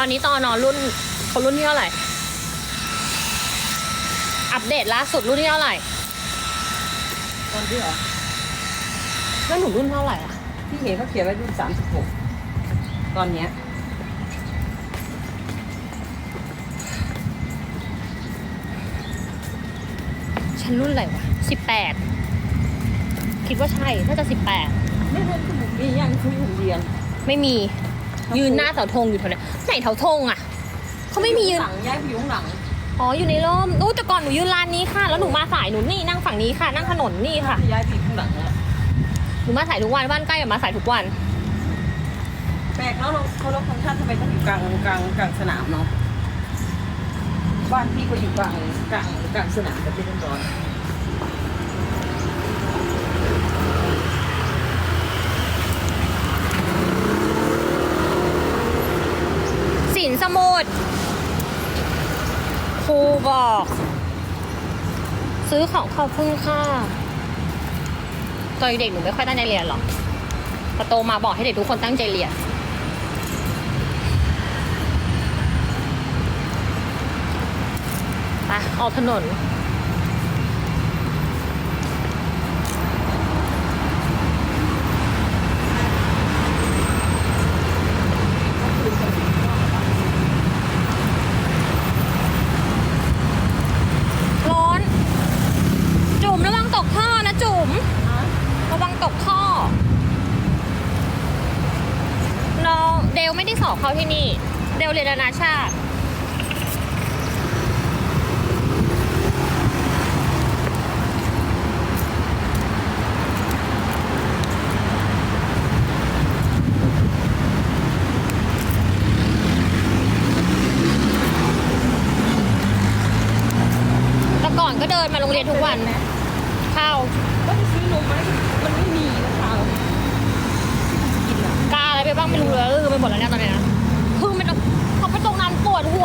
อนนี้ตอนนอนรุ่นเขารุ่นที่เท่าไหร่ อัปเดตล่าสุดรุ่นที่เท่าไหร่ ตอนที่เหรอแล้วหนูรุ่นเท่าไหร่อะที่เห็นเขาเขียนไว้รุ่นสามสิบหกตอนเนี้ยฉันรุ่นอะไรวะสิบแปดคิดว่าใช่น่าจะสิบแปดไม่รู้คุณมียังคุยหุ่นเรียน ไม่มี ยืนหน้าเสาธงอยู่แถวเนี้ยไหนเสาธงอะเขาไม่มียืนหลังย้ายไปอยู่ข้างหลังอ๋ออยู่ในร่มอู้แต่ก่อนหนูยืนร้านนี้ค่ะ แล้วหนูมาสายหนูนี่นั่งฝั่งนี้ค่ะ นั่งถนนนี่ค่ะย้ายไปอยู่ข้างหลังแล้วหนูมาสายทุกวันบ้านใกล้กับมาสายทุกวัน แปลกแล้วเราเขาลบฟังก์ชันทำไมต้องอยู่กลางกลางกลางสนามเนาะบ้านพี่ก็อยู่กลางกลางกลางสนามแต่พี่ต้องร้อน สินสมุทรครูบอก ซื้อของขอบคุณค่ะตอนเด็กหนูไม่ค่อยตั้งใจเรียนหรอกแต่โตมาบอกให้เด็กทุกคนตั้งใจเรียนไปออกถนน จุ่มระวังตกท่อนะจุ๋มระวังตกท่อน้องเดลไม่ได้สอบเข้าที่นี่ เดลเรียนนานาชาติ แต่ก่อนก็เดินมาโรงเรียนทุกวันข้าว ก็ไปซื้อนมไหมมันไม่มีนะคะกินอะ กาอะไรไปบ้างไม่รู้เลยลืมไปหมดแล้วเนี่ยตอนเนี้ยนะคือมันพอไปตรง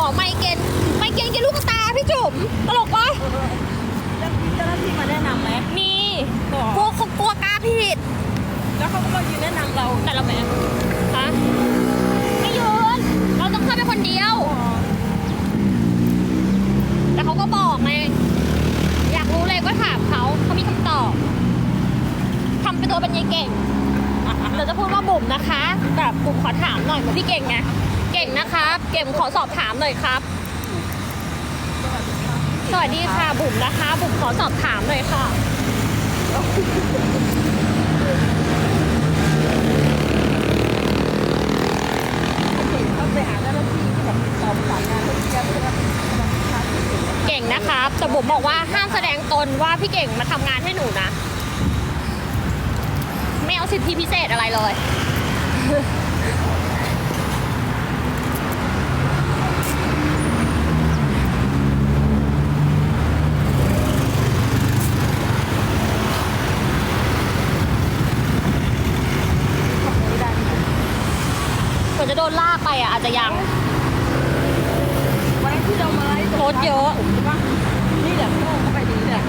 นั้นปวดหัวไมเกรนไมเกรนแกลูกตาพี่จุ๋มตลกปะเจ้าหน้าที่มาแนะนำไหมมีบอกกลัวกลัวกาผิด แล้วเขาก็มายืนแนะนำเราแต่เราไม่ฮะไม่ยืนเราต้องเข้าไปคนเดียวแต่เขาก็บอกไงอยากรู้เลยก็ถามเขาเขามีคำตอบทำเป็นตัวเป็นยายเก่งเราจะพูดว่าบุ๋มนะคะแบบบุ๋มขอถามหน่อยเหมือนพี่เก่งไง เก่งนะครับ เก่งขอสอบถามหน่อยครับ สวัสดีค่ะบุ๋มนะคะ บุ๋มขอสอบถามหน่อยค่ะเขาไปหาเจ้าหน้าที่ที่แบบตอบสายงานที่จะเป็นแบบทางที่เก่งเก่งนะครับแต่บุ๋มบอกว่าห้ามแสดงตนว่าพี่เก่งมาทำงานให้หนูนะ ไม่เอาสิทธิพิเศษอะไรเลย ไม่ได้ กว่าจะโด นลากไปอะอาจจะยังวันนั้นที่เรามาไล่รถเยอะใช่ปะนี่แหละเข้าเข้าไปดีแหละ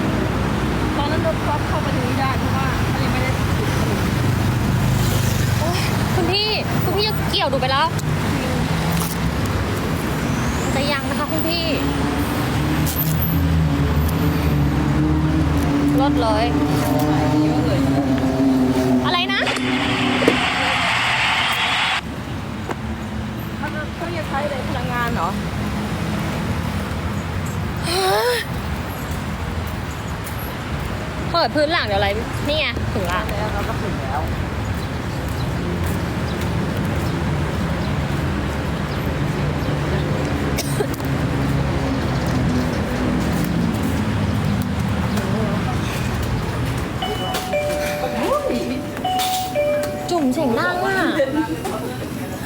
ตอนนั้นรถก๊อฟเข้าไปตรงนี้ได้เพราะว่าเขายังไม่ได้ติดถนนโอ๊ยคุณพี่คุณพี่จะเกี่ยวดูไปแล้วจะยังนะคะคุณพี่รถเลย เยอะเลย อะไรนะ เขาจะเขาจะใช้อะไรพลังงานเหรอ เปิดพื้นหลังเดี๋ยวอะไร นี่ไงถึงละแล้วเราก็ถึงแล้วจุ่มเสียงดังอะ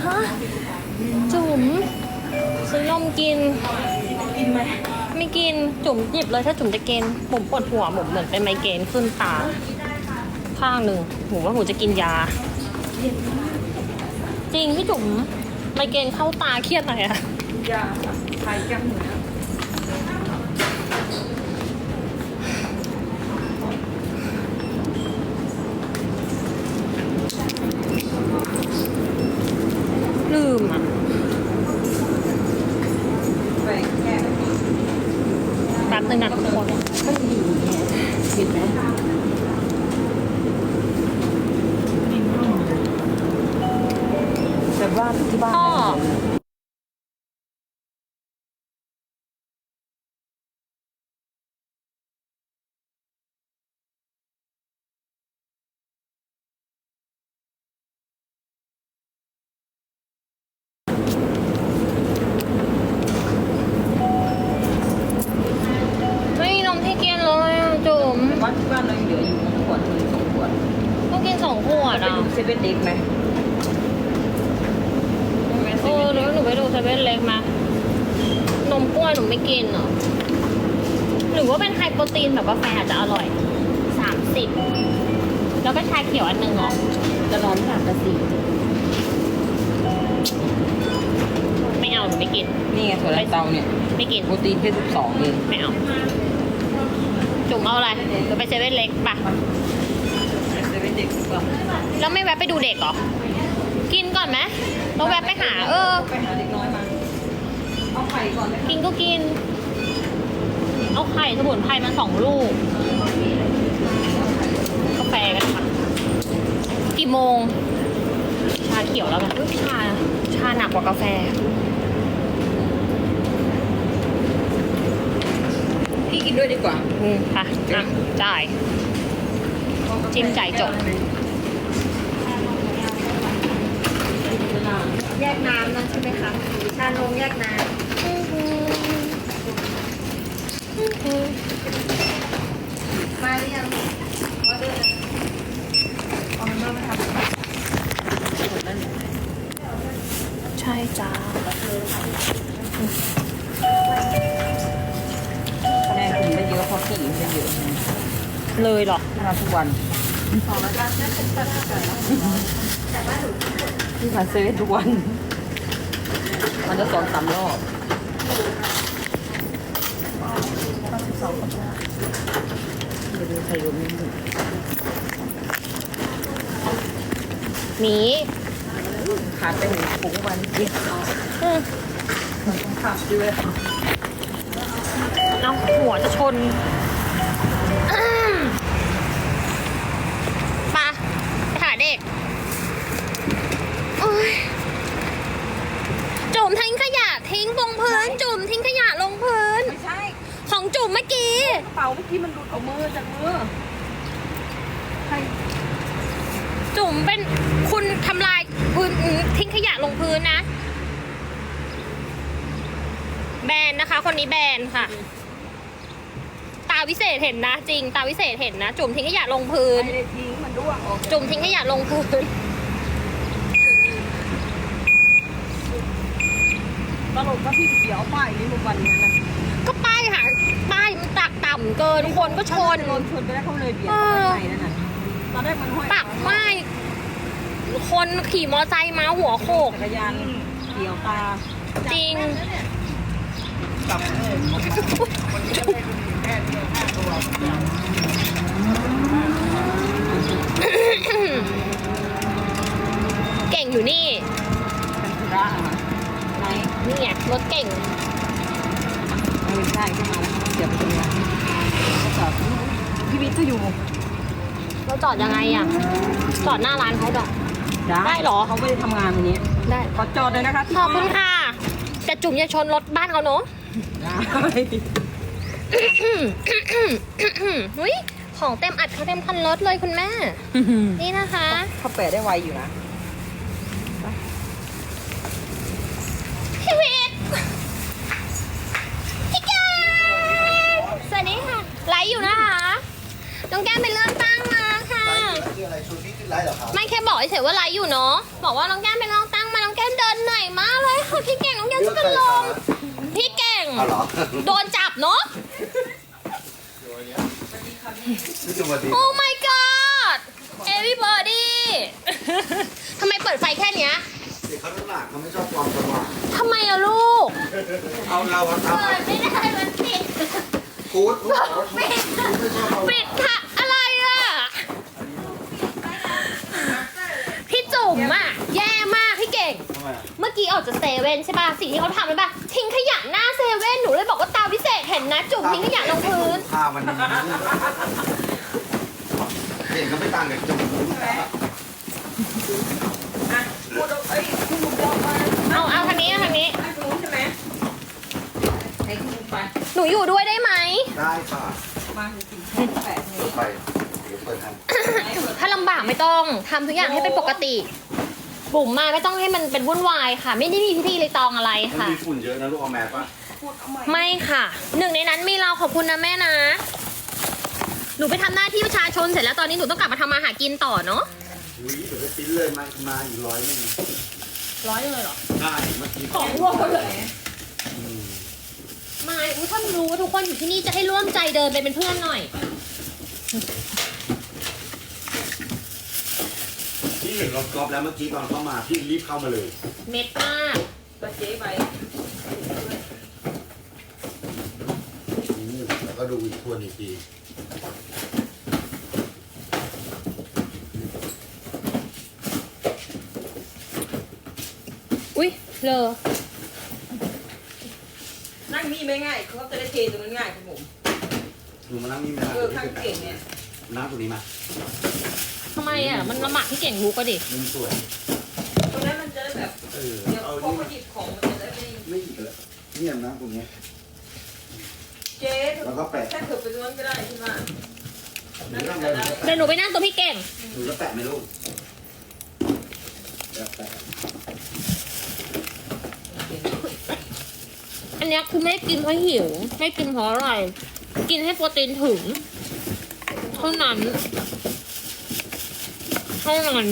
ฮะจุ๋มซื้อนมกินกินไหม ไม่กินจุ่มหยิบเลยถ้าจุ่มจะกินบุ๋มปวดหัวบุ๋มเหมือนเป็นไมเกรนขึ้นตา ข้างหนึ่งบุ๋มว่าบุ๋มจะกินยา จริงพี่จุ๋มไมเกรนเข้าตาเครียดหน่อยอะยาคลายกล้ามเนื้อ ลืมอะ บ้านพ่อไม่มีนมให้กินเลยอะจุ๋มวัดที่บ้านเรายังเหลืออยู่ขวดหนึ่งสองขวดต้องกินสองขวดไปอะ ดูเซเว่นเด็กไหม เออหนูหนูไปดูเซเว่นเล็กมานมกล้วยหนูไม่กินเหรอหรือว่าเป็นไฮโปรตีนแบบกาแฟอาจจะอร่อยสามสิบแล้วก็ชาเขียวอันหนึ่งเหรอจะนอนสามกระสีไม่เอาหนูไม่กิน นี่ไงถั่วลันเตาเนี่ยไม่กิน โปรตีนแค่สิบสองเองไม่เอา จุ่มเอาอะไรเดี๋ยวไปเซเว่นเล็กปะเซเว่นเด็กดีกว่าแล้วไม่แวะไปดูเด็กเหรอ กินก่อนไหมเราแวะไปหา เออ ไปหาเด็กน้อยมา เอาไข่ก่อนเลยกินก็กิน เอาไข่สมุนไพรมาสองลูก กาแฟกันค่ะ กี่โมง ชาเขียวแล้วกันอุ๊ยชา ชาหนักกว่ากาแฟ พี่กินด้วยดีกว่าอืมค่ะอะจ่าย จิ้มไก่จบแยก น้ำนั่นใช่ไหมคะชานมแยกน้ำมาหรือยังออเดอร์เอามามาทำใช่จ้าคะแนนคุณได้เยอะเพราะพี่อิ๋วได้เยอะเลยเหรอทำทุกวันของแล้วก็น่าจะตัดก่อนเนาะแต่ว่าหนูพี่มาเซเว่นทุกวัน มันจะสองสามรอบเดี๋ยวดูใครรู้ไม่รู้หมีขาดไปหนึ่งถุงวันกินอืมขาดด้วยเอาหัวจะชนอืมไปะไปหาเด็กโอ๊ยจุ่มทิ้งขยะ ทิ้งลงพื้นจุ่มทิ้งขยะลงพื้น ไม่ใช่ของจุ่มเมื่อกี้ กระเป๋าเมื่อกี้มันหลุดออกมือจากมือใครจุ่มเป็นคุณทำลายพื้นทิ้งขยะลงพื้นนะ แบนนะคะ คนนี้แบนค่ะ ตาวิเศษเห็นนะ จริง ตาวิเศษเห็นนะ จุ่มทิ้งขยะลงพื้น ไม่ได้ทิ้งมันร่วงออกจาก จุ่มทิ้งขยะลงพื้น ตล กก็พี่เดี๋ยวเอาป้ายนี้ทุกวันนี้นะก็ป้ายค่ะป้ายมันตักต่ำเกินคนก็ชน โดนชนไปแล้วเขาเลยเบียดเข้าไปในนั่นน่ะตอนแรกมันห้อยปักป้ายคนขี่มอไซค์มาหัวโขก จักรยานเกี่ยวตาจริง เก่งอยู่นี่ เป็นธุระอะไหน นี่ไงรถเก่งไม่ใช่ขึ้นมาแล้วเสียบไปตรงนี้ก็จอดพี่วิทย์ก็อยู่เราจอดยังไงอะ จอดหน้าร้านเขาดอกได้เหรอเขาไม่ได้ทำงานวันนี้ ได้ขอจอดเลยนะคะขอบคุณค่ะแต่จุ่มอย่าชนรถบ้านเขาเนอะได้อุ้ยของเต็มอัดเขาเต็มคันรถเลยคุณแม่ นี่นะคะเขาแปะได้ไวอยู่นะ พี่วิทย์พี่แกสวัสดีค่ะ ไลฟ์อยู่นะคะ น้องแก้มเป็นเลื่อนตั้งมาค่ะ คืออะไรชุดนี้ขึ้นไลฟ์เหรอครับไม่แค่บอกเฉยๆว่าไลฟ์อยู่เนาะ บอกว่าน้องแก้มเป็นเลื่อนตั้งมา น้องแก้มเดินเหนื่อยมากเลยค่ะพี่เก่ง น้องแก้มจะเป็นลมพี่เก่ง เอาเหรอโดนจับเนาะ นี่จะมาดี โอ้ my god everybody ทำไมเปิดไฟแค่เนี้ย เด็กเขาน้ำหนักเขาไม่ชอบความสว่างทำไมอะลูก เอาเราอะทเปิดไม่ได้มันปิดำกู๊ดกู๊ดไม่ชอบความปิดค่ะอะไรอะพี่จุ๋มอะแย่มากพี่เก่ง ทำไมอะเมื่อกี้ออกจากเซเว่นใช่ป่ะ สิ่งที่เขาทำเลยป่ะ ทิ้งขยะหน้าเซเว่นหนูเลยบอกว่าตาวิเศษเห็นนะ จุ่มทิ้งขยะลงพื้นท่ามันดีเด็กก็ไม่ต่างกับจุ๊บพูด เอาเอาคันนี้คันนี้ หนูอยู่ด้วยได้ไหม ได้ค่ะเปิดไปเดี๋ยวเปิดให้ถ้าลำบากไม่ต้องทำทุกอย่างให้เป็นปกติ บุ๋มมาไม่ต้องให้มันเป็นวุ่นวายค่ะ ไม่ได้มีพิธีเลยตองอะไรค่ะ มีฝุ่นเยอะนะลูกเอาแมสป่ะไม่ค่ะ หนึ่งในนั้นมีเราขอบคุณนะแม่นะ หนูไปทำหน้าที่ประชาชนเสร็จแล้วตอนนี้หนูต้องกลับมาทำมาหากินต่อเนาะ อุ้ยเดี๋ยวจะติ้นเลยมามาอีกร้อยหนึงร้อยเลยเหรอได้เมื่อกี้ของพวกเขาเลยอืมไม่อุ๊ยถ้ารู้ว่าทุกคนอยู่ที่นี่จะให้ร่วมใจเดินไปเป็นเพื่อนหน่อย พี่เห็นรถกอล์ฟแล้วเมื่อกี้ตอนเข้ามาพี่รีบเข้ามาเลยเม็ดมากไปเจ๊ไปอืมแล้วก็ดูอีกทวนอีกที อุ้ยเลอนั่งนี่ไม่ง่ายเขาจะได้เทตรงนั้นง่ายคุณผมหนูมานั่งนี่ไหมล่ะเออข้างเก่งเนี่ยนั่งตรงนี้มาทำไมอะ มันลำบากที่เก่งรู้ก็ดิมุมสวยตรงนั้นมันจะได้แบบเออเดี๋ยวเอาพอนี่เขามาหยิบของมันจะได้ไม่ไม่อีกแล้วเนี่ยนั่งตรงเนี้ย เจ๊แล้วก็แปะแค่เถิบไปตรงนั้นก็ได้ใช่ไหมหนูนั่งเลยเดี๋ยวหนูไปนั่งตัวพี่เก่งหนูจะแปะไหมลูกจะแปะ อันนี้คือไม่ได้กินเพราะหิว ไม่กินเพราะอะไร กินให้โปรตีนถึง เท่านั้น เท่านั้น